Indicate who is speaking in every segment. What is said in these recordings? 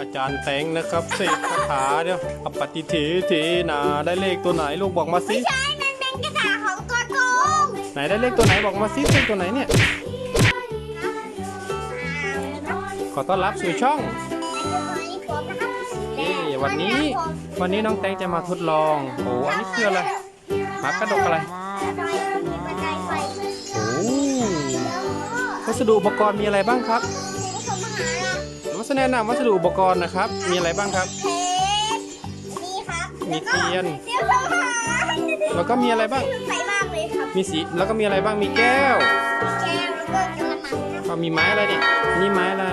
Speaker 1: อาจารย์แตงนะครับเสกคาถาเดี๋ยวอปฏิเทเทนาได้เลขตัวไหนลูกบอกมาสิ
Speaker 2: ใช่ มันเป็นกระถาของตัวโกง
Speaker 1: ไหนได้เลขตัวไหนบอกมาสิเลขตัวไหนเนี่ย ขอต้อนรับสู่ช่องเอ้ยวันนี้ วันนี้น้องแตงจะมาทดลองโอ้อันนี้คืออะไรหมากระดกอะไร
Speaker 2: บันไดไฟ
Speaker 1: โอ้
Speaker 2: แล้วก็
Speaker 1: วัสดุอุปกรณ์มีอะไรบ้างครับ
Speaker 2: ผู้ชมมหาลัย
Speaker 1: วัสแนะนำวัสดุอุปกรณ์นะครับ มีอะไรบ้างครับ
Speaker 2: เทปนี่ครับ
Speaker 1: มีเทียน
Speaker 2: เทียนสมหา
Speaker 1: แล้วก็มีอะไรบ้าง
Speaker 2: ใสมากเลยครับ
Speaker 1: มีสีแล้วก็มีอะไรบ้างมีแก้ว
Speaker 2: แก้วแล้วก็กระมังครับ
Speaker 1: เอามีไม้อะไรเนี่ยนี่ไม้อะไร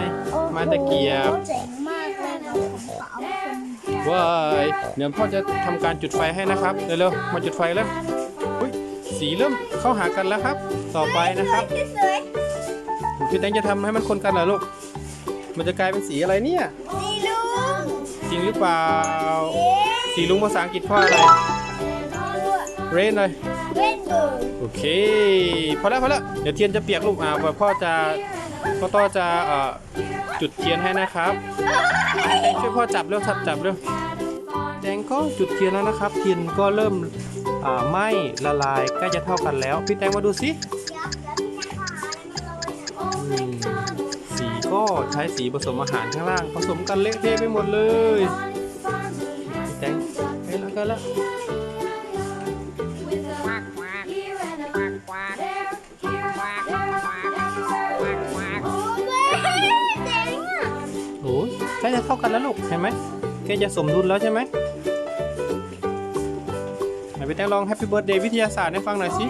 Speaker 1: ไม้ตะเกียบ
Speaker 2: เจ๋งมากเลยครับผมขอเอาคน
Speaker 1: ว้ายเดี๋ยวพ่อจะทำการจุดไฟให้นะครับ เร็วๆ มาจุดไฟแล้วอุ้ยสีเริ่มเข้าหากันแล้วครับ ต่อไปนะครับ
Speaker 2: สวย
Speaker 1: พี่แตงจะทำให้มันคนกันเหรอลูก มันจะกลายเป็นสีอะไรเนี่ย
Speaker 2: ๆนี่ลุง
Speaker 1: จริงหรือเปล่า
Speaker 2: เอ๊ะ
Speaker 1: สีลุงภาษาอังกฤษพ่ออะไร เรนเลย
Speaker 2: เล่นดู
Speaker 1: โอเค พอแล้วพอแล้ว เดี๋ยวเทียนจะเปียกลูกอ่าพ่อจะพ่อต้อจะเอ่อจุดเทียนให้นะครับแตงช่วยพ่อจับเร็วจับจับเร็วแตงก็จุดเทียนแล้วนะครับ เทียนก็เริ่มอ่าไหม้ละลายใกล้จะเท่ากันแล้ว พี่แตงมาดูสิ
Speaker 2: เดี๋ยวแล้วพี่จะขออะไรม
Speaker 1: ก็ใช้สีผสมอาหารข้างล่าง ผสมกันเละเทะไปหมดเลยพี่แตงใกล้แล้วกล้แล้ว
Speaker 2: โอ้ยเจ๋งอะ
Speaker 1: โอ้ยใกล้จะเท่ากันแล้วลูกเห็นไหมใกล้จะสมดุลแล้วใช่ไหมไหนพี่แตงลองแฮปปี้เบิร์ดเดย์วิทยาศาสตร์ให้ฟังหน่อยสิ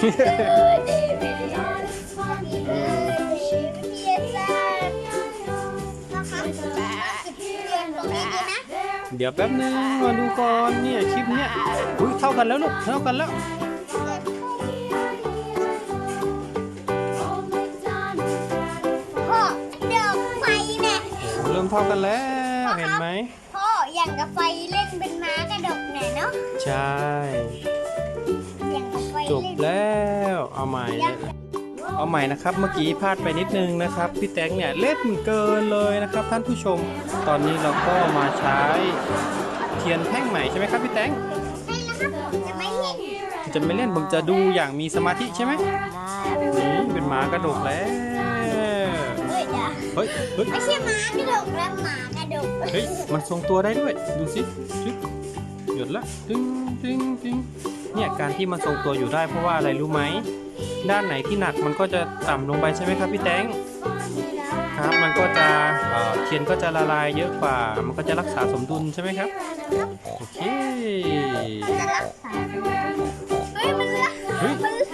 Speaker 2: เบ เดี๋ยว
Speaker 1: แป๊บนึงมาดูก่อนเนี่ยคลิปเนี้ยอุ้ยเท่ากันแล้วลูกเท่ากันแล้ว
Speaker 2: พ่อเดี๋ยวไฟเนี่ย
Speaker 1: เริ่มเท่ากันแล้วเห็นไหม
Speaker 2: พ่ออย่างกับไฟเล่นเป็นม้ากระดกเนี่ยเนาะ
Speaker 1: ใช่
Speaker 2: อย่างกับไฟ
Speaker 1: จบ
Speaker 2: เล่น
Speaker 1: แล้วเอาใหม่ เลยเอาใหม่นะครับ เมื่อกี้พลาดไปนิดนึงนะครับ พี่แตงเนี่ยเล่นเกินเลยนะครับ ท่านผู้ชม ตอนนี้เราก็มาใช้เทียนแท่งใหม่ใช่ไหมครับพี่แตง
Speaker 2: ให้แล้วครับผมจะไม่เล่น
Speaker 1: จะไม่เล่นผมจะดูอย่างมีสมาธิใช่ไหมนี่เป็นหมากระดกแล้ว
Speaker 2: เฮ้ยเดี๋ยว
Speaker 1: เฮ้ยเฮ้ย
Speaker 2: ไม่ใช่ม้ากระดกแล้วหมากระดก
Speaker 1: เฮ้ยมันทรงตัวได้ด้วย ดูสิชึบหยุดละตึงตึงตึง เนี่ยการที่มันทรงตัวอยู่ได้เพราะว่าอะไรรู้ไหม ด้านไหนที่หนักมันก็จะต่ำลงไปใช่ไหมครับพี่แตงครับ มันก็จะเเทียนก็จะละลายเยอะกว่า มันก็จะรักษาสมดุลใช่ไหมครับ โอเค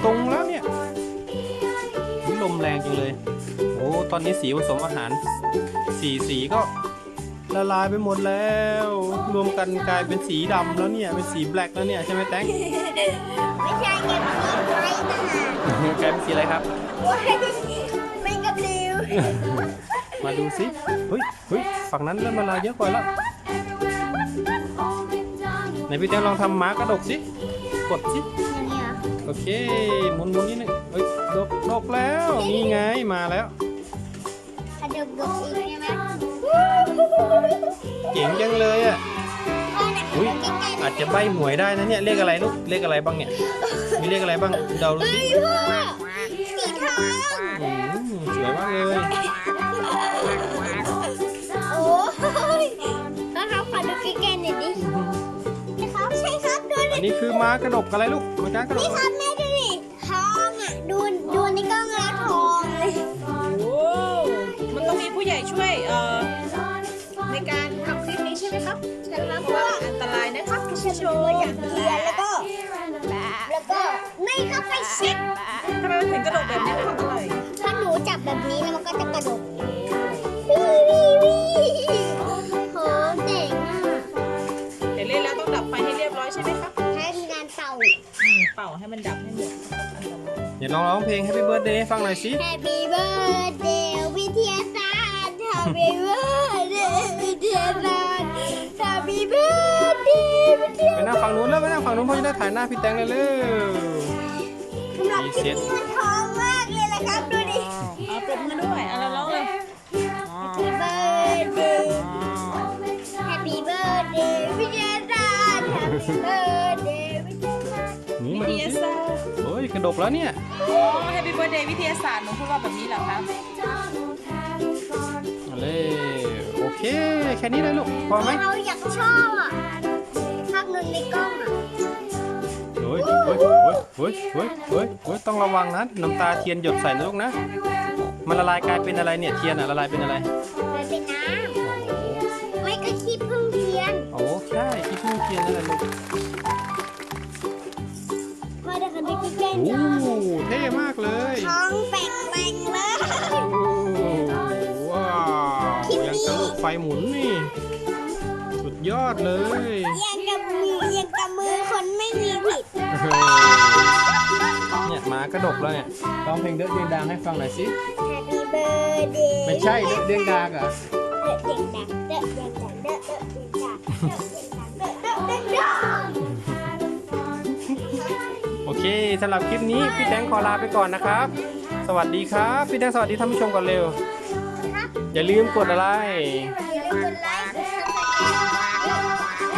Speaker 1: ตรงแล้วเนี่ยอุ๊ยลมแรงจังเลย โอ้ ตอนนี้สีผสมอาหาร สีสีก็ ละลายไปหมดแล้ว รวมกันกลายเป็นสีดำแล้วเนี่ย เป็นสีแบล็กแล้วเนี่ยใช่ไหมแตง
Speaker 2: ไม่ใช่เก็บสีไว้ต่างหาก
Speaker 1: กลายเป็นสีอะไรครับ
Speaker 2: โอ้ยไม่กับริว
Speaker 1: มาดูสิเฮ้ยเฮ้ยฝั่งนั้นเริ่มละลายเยอะกว่าแล้วไหนพี่แตงลองทำม้ากระดกสิกดสิ
Speaker 2: เนี่ย
Speaker 1: โอเคหมุนหมุนนิดนึงเฮ้ยดกดกแล้วนี่ไงมาแล้ว
Speaker 2: กระดกดกอีกใช่ไหม
Speaker 1: เก่งจังเลยอะ
Speaker 2: พ่อเนี่ย
Speaker 1: อุ๊ย
Speaker 2: ใกล้ๆ
Speaker 1: อาจจะใบหวยได้นะเนี่ยเลขอะไรลูกเลขอะไรบ้างเนี่ยมีเลขอะไรบ้างเดาดูสิ
Speaker 2: เฮ้ยพ่อสีทอง
Speaker 1: อืมสวยมากเลย
Speaker 2: โอ้ยนะครับขอดูใกล้ๆหน่อยดินะครับใช่ครับดู
Speaker 1: อั
Speaker 2: ดิ
Speaker 1: นนี้คือม้ากระดกอะไรลูกม้ากระด
Speaker 2: นี่
Speaker 1: ก
Speaker 2: ครับแม่
Speaker 3: นะครับทุก
Speaker 2: ฉัน
Speaker 3: ช
Speaker 2: ดู
Speaker 3: ม
Speaker 2: อย่างเทียนแล้วก็แล้วก็ไม่เข้าไปเช็ด
Speaker 3: ทำไมมันถึงกระโดดแบบนี้นะครับอร่อย
Speaker 2: ถ้าหนูจับแบบนี้แล้วมันก็จะกระดกวี่วี่วี่โหเจ๋งอะ
Speaker 3: เดี๋ยวเล่นแล้วต้องดับไฟให้เรียบร้อยใช่ไหมครับ
Speaker 2: ให้มีการเป่า
Speaker 3: อืมเป่าให้มันดับให้หมดอันตราย
Speaker 1: เดี๋ยวลองร้องเพลง Happy Birthday ให้ฟังหน่อยสิ
Speaker 2: Happy birthday วิทยาศาสตร์ Happy birthday วิทยาศาสตร์
Speaker 1: ไปนั่งฝั่งนู้นแล้วไปนั่งฝั่งนู้นเพราะจะได้ถ่ายหน้าพี่แตงเลยเร็ว
Speaker 2: สำหรันี้มันทองมากเลยนะครับดูดิ
Speaker 3: เอาเป็ดมาด้วยเอาเราร้องเลย
Speaker 2: Happy birthday Happy birthday พี่เจสั
Speaker 1: น
Speaker 3: Happy
Speaker 1: birthday พี่
Speaker 3: เจสัน
Speaker 1: นี่
Speaker 3: มาดูสิ
Speaker 1: โอ้ยกระดกแล้วเนี่ยโอ้
Speaker 3: แฮปปี้เบอร์เดวิทยาศาสตร์หนูพูดว่าแบบนี้เหรอคะ
Speaker 1: เอเลยโอเค แค่นี้เลยลูกพอไหม
Speaker 2: เราอยากชอบอะ ภาพนนในกล้องอะ
Speaker 1: โอ้ยโอ้ยโอ้ยโอ้ยโอ้ยโอ้ยต้องระวังนะน้ำตาเทียนหยดใส่นะลูกนะ มันละลายกลายเป็นอะไรเนี่ยเทียนอะละลายเป็นอะไร
Speaker 2: มันเป็นน้
Speaker 1: โอ้โหำ
Speaker 2: ไม่ก็ขี้พึ่งเทียน
Speaker 1: โอ้ใช่ที่พุ่งเทียนนั่นแหละลูก
Speaker 2: พอได้คันได้ใกล้ๆ
Speaker 1: โอ้
Speaker 2: เนาะ
Speaker 1: เท่มากเลย
Speaker 2: ท้องแป่งแป่งๆเลย
Speaker 1: โอ้ว้าวยังกับลูกไฟหมุนนี่ สุดยอดเลย
Speaker 2: คนไม่มีผิด
Speaker 1: เนี่ยหมากระดกแล้วเนี่ยร้องเพลงเด้อเดียงดังให้ฟังหน่อยสิ
Speaker 2: Happy birthday
Speaker 1: ไม่ใช่เด้อเดียงดังเหรอ
Speaker 2: เดอะเด็กดังเดอะเด็กดังเดอะเด็กดังเดอะเด็กดังเดอะเด็กดัง
Speaker 1: โอเคสำหรับคลิปนี้พี่แตงขอลาไปก่อนนะครับ สวัสดีครับ พี่แตงสวัสดีท่านผู้ชมก่อนเร็ว
Speaker 2: ครับ
Speaker 1: อย่าลืมกดอะไร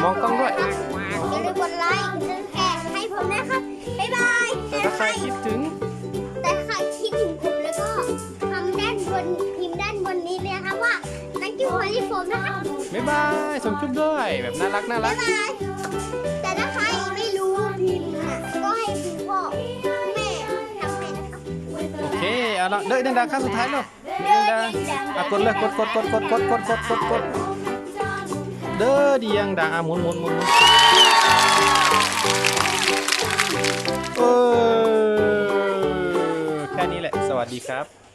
Speaker 2: ม
Speaker 1: องกล้องด้วย
Speaker 2: อย่าลืมกดไลค์กดแชร์ให้ผมนะครับบ๊ายบาย
Speaker 1: แต่ถ้าใครคิดถึง
Speaker 2: แต่ใครคิดถึงผมแล้วก็ทำด้านบนพิมพ์ด้านบนนี้เลยนะครับว่า thank you for the phone นะครับ
Speaker 1: บ๊ายบายส่งจุ๊บด้วย แบบน่ารักน่ารั
Speaker 2: บ๊ากยบายแต่ถ้าใครไม่รู้พิมพ์น่ะก็ให้คุณพ่อแม่ทำให้นะครับ
Speaker 1: โอเคเอาละเด้อดังๆครั้งสุดท้ายเลยเด้อดังๆอะกดเลยกดกดกดกดกดกดกดกดกด เด้อเดียงดังมุนหมุนหมุนหมุนเออแค่นี้แหละ สวัสดีครับ